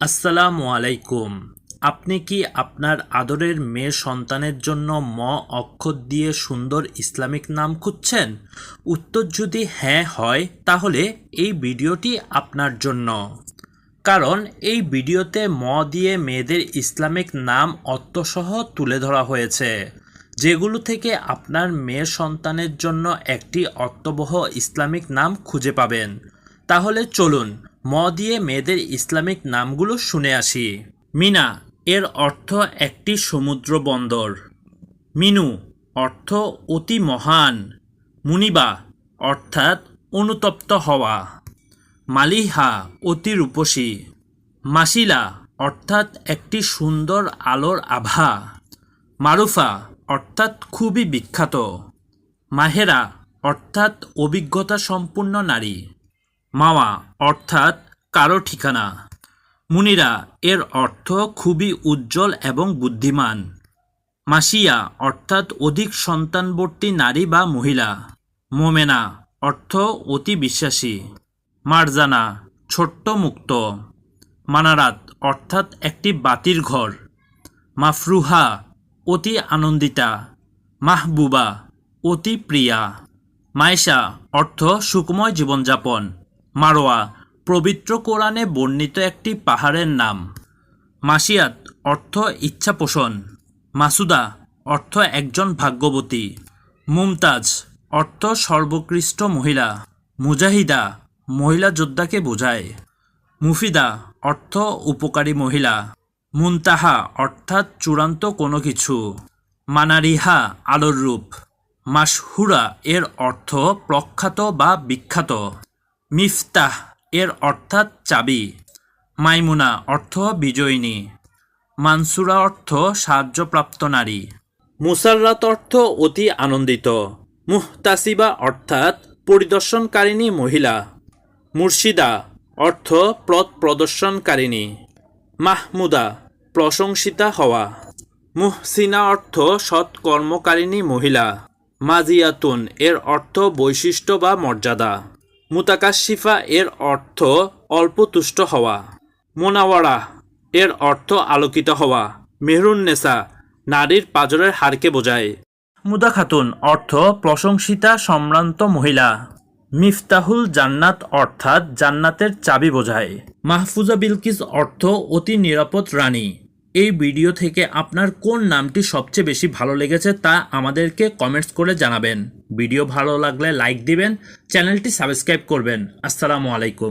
আসসালামু আলাইকুম। আপনি কি আপনার আদরের মেয়ে সন্তানের জন্য ম অক্ষর দিয়ে সুন্দর ইসলামিক নাম খুঁজছেন? উত্তর যদি হ্যাঁ হয়, তাহলে এই ভিডিওটি আপনার জন্য। কারণ এই ভিডিওতে ম দিয়ে মেয়েদের ইসলামিক নাম অর্থসহ তুলে ধরা হয়েছে, যেগুলো থেকে আপনার মেয়ের সন্তানের জন্য একটি অর্থবহ ইসলামিক নাম খুঁজে পাবেন। তাহলে চলুন ম দিয়ে মেয়েদের ইসলামিক নামগুলো শুনে আসি। মিনা, এর অর্থ একটি সমুদ্র বন্দর। মিনু, অর্থ অতি মহান। মুনিবা, অর্থাৎ অনুতপ্ত হওয়া। মালিহা, অতি রূপসী। মাসিলা, অর্থাৎ একটি সুন্দর আলোর আভা। মারুফা, অর্থাৎ খুবই বিখ্যাত। মাহেরা, অর্থাৎ অভিজ্ঞতা সম্পূর্ণ নারী। মাওয়া, অর্থাৎ কারও ঠিকানা। মুনিরা, এর অর্থ খুবই উজ্জ্বল এবং বুদ্ধিমান। মাসিয়া, অর্থাৎ অধিক সন্তানবর্তী নারী বা মহিলা। মোমেনা, অর্থ অতি বিশ্বাসী। মারজানা, ছোট্ট মুক্ত। মানারাত, অর্থাৎ একটি বাতির ঘর। মাফরুহা, অতি আনন্দিতা। মাহবুবা, অতি প্রিয়া। মায়েশা, অর্থ সুকুময় জীবনযাপন। মারোয়া, পবিত্র কোরআনে বর্ণিত একটি পাহাড়ের নাম। মাসিয়াত অর্থ ইচ্ছা পোষণ। মাসুদা অর্থ একজন ভাগ্যবতী। মুমতাজ অর্থ সর্বোৎকৃষ্ট মহিলা। মুজাহিদা মহিলা যোদ্ধাকে বোঝায়। মুফিদা অর্থ উপকারী মহিলা। মুনতাহা অর্থাৎ চূড়ান্ত কোনো কিছু। মানারিহা আলোর রূপ। মাসহুরা এর অর্থ প্রখ্যাত বা বিখ্যাত। মিফতাহ এর অর্থাৎ চাবি। মাইমুনা অর্থ বিজয়িনী। মানসুরা অর্থ সাহায্যপ্রাপ্ত নারী। মুসাররাত অর্থ অতি আনন্দিত। মুহতাসিবা অর্থাৎ পরিদর্শনকারিণী মহিলা। মুর্শিদা অর্থ পথ প্রদর্শনকারিণী। মাহমুদা প্রশংসিতা হওয়া। মুহসিনা অর্থ সৎ কর্মকারিণী মহিলা। মাজিয়াতুন এর অর্থ বৈশিষ্ট্য বা মর্যাদা। মুতাকাশিফা এর অর্থ অল্প তুষ্ট হওয়া। মোনাওয়ারা এর অর্থ আলোকিত হওয়া। মেহরুন্নেসা নারীর পাজরের হারকে বোঝায়। মুদা খাতুন অর্থ প্রশংসিতা সম্ভ্রান্ত মহিলা। মিফতাহুল জান্নাত অর্থাৎ জান্নাতের চাবি বোঝায়। মাহফুজা বিলকিস অর্থ অতি নিরাপদ রানী। এই ভিডিও থেকে আপনার কোন নামটি সবচেয়ে বেশি ভালো লেগেছে তা আমাদেরকে কমেন্টস করে জানাবেন। ভিডিও ভালো লাগলে লাইক দিবেন, চ্যানেলটি সাবস্ক্রাইব করবেন। আসসালামু আলাইকুম।